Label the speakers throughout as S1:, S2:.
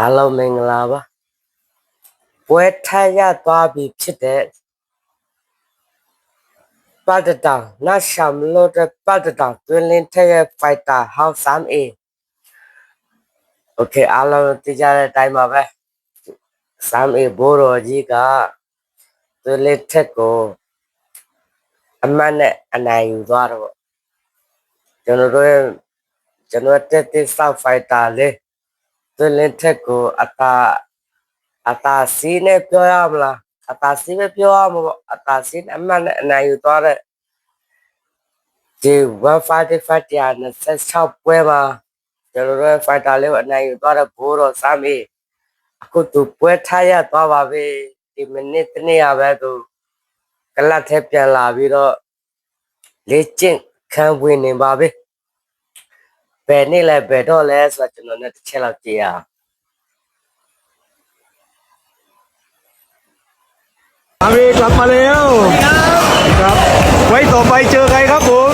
S1: အားလုံးမင်္ဂလာပါပွဲထမ်းရသွားပြီဖြစ်တဲ့ပတ်တတောင်နတ်ရှမ်လို့တဲ့ပတ်တတောင်တွင်လင်းထက်ရဲ့ fighter house 3A okay အားလုံးသိကြတဲ့အတိုင်းပါပဲ 3A ဘိုးတော်ကြီးကတွင်လင်းထက်ကိုအမှန်နဲ့အနိုင်ယူသွားတော့ကျွန်တော်တို့ကျွန်တော်တက်တက်ဆောက် fighter လေး တွင်လင်းထက်ကိုအတာအတာစီးနဲ့ပြောရမလားအတာစီးပဲပြောရမှာပေါ့အတာစီးနဲ့အမှန်နဲ့အနိုင်ယူသွားတဲ့ဒီ155တရားနဲ့16ပွဲမှာကျွန်တော်တို့ fighter လေးကိုအနိုင်ယူသွားတဲ့ဘိုးတော်စမ်းမေးအခုသူပွဲထားရသွားပါပြီဒီမိနစ်တစ်နေ့ရပဲသူကလတ်ထဲပြန်လာပြီးတော့လေ့ကျင့်ခံဝင်နေပါပြီ ဘယ်နေ့လဲဘယ်တော့လဲဆိုတော့ကျွန်တော်နဲ့တစ်ချက်လောက်ကြည့်ရအောင်
S2: อามีกลับมาแล้วครับ ไว้ต่อไปเจอใครครับผม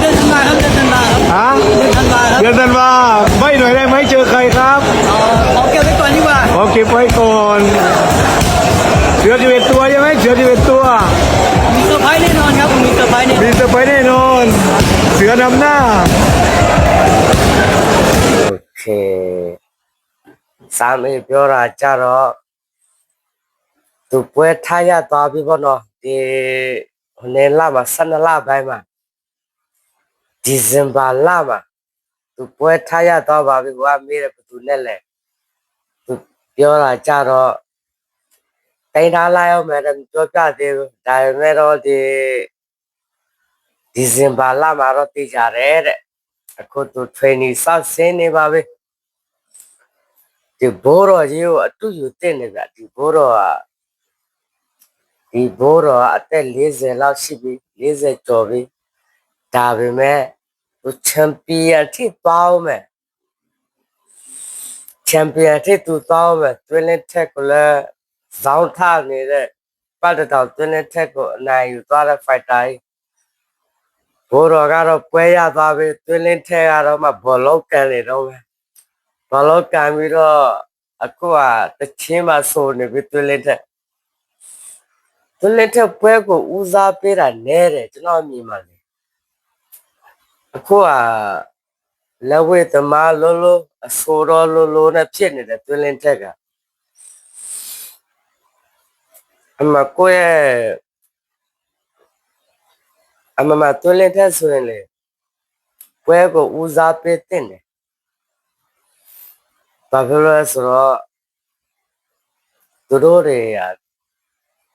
S3: เดือนธันวาครับเดือนธันวาครับ
S2: ฮะ
S3: เดือนธันวาครับ
S2: เดือนธันวาไม่หน่อยได้ไหมเจอใครครับ
S3: เอ่อขอเก็บไว้ก่อนดีกว่า
S2: ขอเก็บไว้ก่อนเสือจะเป็นตัวใช่ไหมเสือจะเป็นตัว
S3: ว นำ
S2: หน้า
S1: โอเคสามีပြောတာကြတော့သူပွဲထားရသွားပြီပေါ့နော်ဒီဟိုနေလမှာ12လပိုင်းမှာဒီဇင်ဘာလမှာသူပွဲထားရသွားပါပြီကွာမေးတယ်ဘယ်သူနဲ့လဲသူပြောတာကြတော့တိုင်းထားလိုက်အောင်မယ်တော့ပြောပြသေးဘူးဒါပေမဲ့တော့ဒီ ဒီဇင်ဘာလမှာတော့သိကြတယ်တဲ့အခုသူ training စဆင်းနေပါပြီဒီဘိုးတော်ကြီးကိုအတူယူတင်နေဗျဒီဘိုးတော်ကဒီဘိုးတော်ကအသက်40လောက်ရှိပြီ40ကျော်ပြီဒါပေမဲ့သူချန်ပီယံထိပေါင်းမယ်ချန်ပီယံထိသူပေါင်းမယ်တွင်းလက်ထက်ကိုလည်းဇောင်းထနေတဲ့ပတ်တတော်တွင်းလက်ထက်ကိုအနိုင်ယူသွားတဲ့ဖိုက်တာကြီး ဘိုးတော်ကတော့ပွဲရသွားပြီတွင်းလက်ထက်ကတော့မှဘောလုံးကန်နေတော့မယ်ဘာလို့ကံပြီးတော့အခုကတချင်းမဆိုနေပြီတွလက်တဲ့တွလက်တဲ့ပွဲကိုဦးစားပေးတာနဲတယ်ကျွန်တော်အမြင်ပါလေအခုကလက်ဝဲသမားလုံးလုံးအဆိုတော်လုံးလုံးနဲ့ဖြစ်နေတဲ့တွလက်တဲ့ကအမကိုရဲ့ အမမတွလက်တဲ့ဆိုရင်လေပွဲကိုဦးစားပေးတဲ့တယ်ဘာဖြစ်လို့လဲဆိုတော့သူတို့တွေက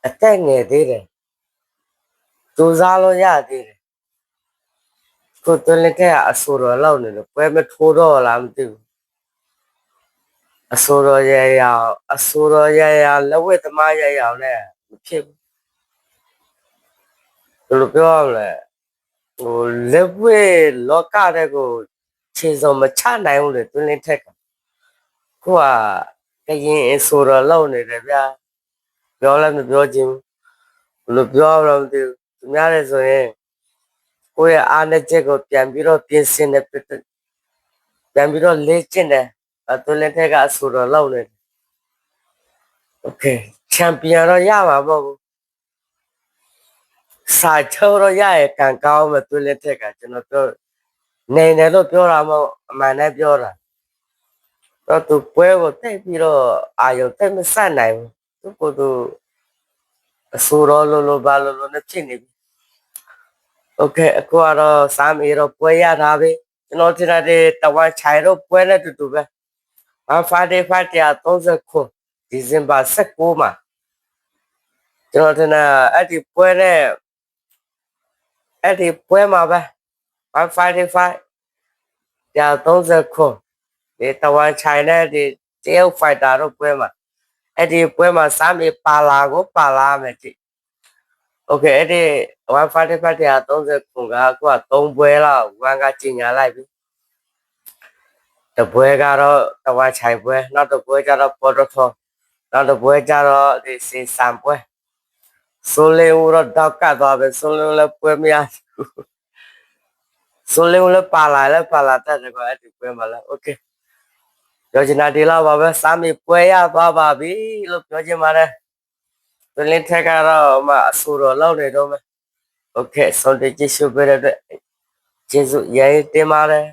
S1: အသက်ငယ်သေးတယ်စူးစားလို့ရသေးတယ်ကိုယ်တလည်းကအဆိုတော်လောက်နေလို့ပွဲမထိုးတော့လားမသိဘူးအဆိုတော်ရရအောင်အဆိုတော်ရရလက်ဝဲသမားရရအောင်လည်းမဖြစ်ဘူး ဘယ်လိုပြောရမလဲဟိုလက်ဝဲလောကတဲ့ကိုခြေစုံမချနိုင်ဘူးလေတွင်းလင်းထက်က ကိုကကရင်အဆိုတော့လောက်နေတယ်ဗျာပြောလည်းမပြောချင်ဘူးဘယ်လိုပြောရမလဲမသိဘူးသူများလည်းဆိုရင်ကိုယ့်ရဲ့အားနဲ့ချက်ကိုပြန်ပြီးတော့ပြင်ဆင်တယ်ပြန်ပြီးတော့လေ့ကျင့်တယ်အဲသူလည်းတက်ကအဆိုတော့လောက်နေတယ်โอเคချန်ပီယံတော့ရမှာမဟုတ်ဘူး စာချိုးတော့ရရဲ့ကံကောင်းမယ်သူလည်းတက်ကကျွန်တော်ပြောနေတယ်လို့ပြောတာမဟုတ်အမှန်နဲ့ပြောတာ တော့သူပွဲကိုတိတ်ပြီးတော့အာယုံတိတ်မဆက်နိုင်ဘူးသူကိုယ်သူအဆူရောလိုလိုဘာလိုလိုနဲ့ဖြစ်နေပြီโอเคအခုကတော့စာမေးတော့ပွဲရတာပဲကျွန်တော်ထင်တယ်တဝမ်ချိုင်တော့ပွဲနဲ့တူတူပဲဘာဖာဒေဖာတီယာ39ဒီဇင်ဘာ16မှာကျွန်တော်ထင်တယ်အဲ့ဒီပွဲနဲ့ အဲ့ဒီပွဲမှာပဲ wifi တွေ5ကြာ30ခုဒီတဝမ်ချိုင်နဲ့ဒီတရုတ်ဖိုက်တာတို့ပွဲမှာအဲ့ဒီပွဲမှာစမ်းပြီးပါလာကိုပါလာမယ်ကြည့် okay အဲ့ဒီ wifi တွေ5ကြာ30ခုကအခုက3ပွဲလောက်ဝမ်ကကြီးညာလိုက်ပြီတပွဲကတော့တဝမ်ချိုင်ပွဲနောက်တစ်ပွဲကျတော့ပေါ်တော်ထောနောက်တစ်ပွဲကျတော့ဒီစင်ဆန်ပွဲ ဆိုလေဦးတော့တောက်ကတ်သွားပဲဆိုလေဦးလည်းပွဲမရဘူးဆိုလေဦးလည်းပါလာလည်းပါလာတတ်တယ်ကွာအဲ့ဒီပွဲမှာလည်းโอเค ပြောချင်တာဒီလောက်ပါပဲစားမိပွဲရသွားပါပြီလို့ပြောချင်ပါတယ်သူလင်းထက်ကတော့အမအဆူတော်လောက်နေတော့မယ်โอเคဆုံးတဲ့ကြည့်ရှုပေးတဲ့အတွက်ကျေးဇူးရေးတင်ပါတယ်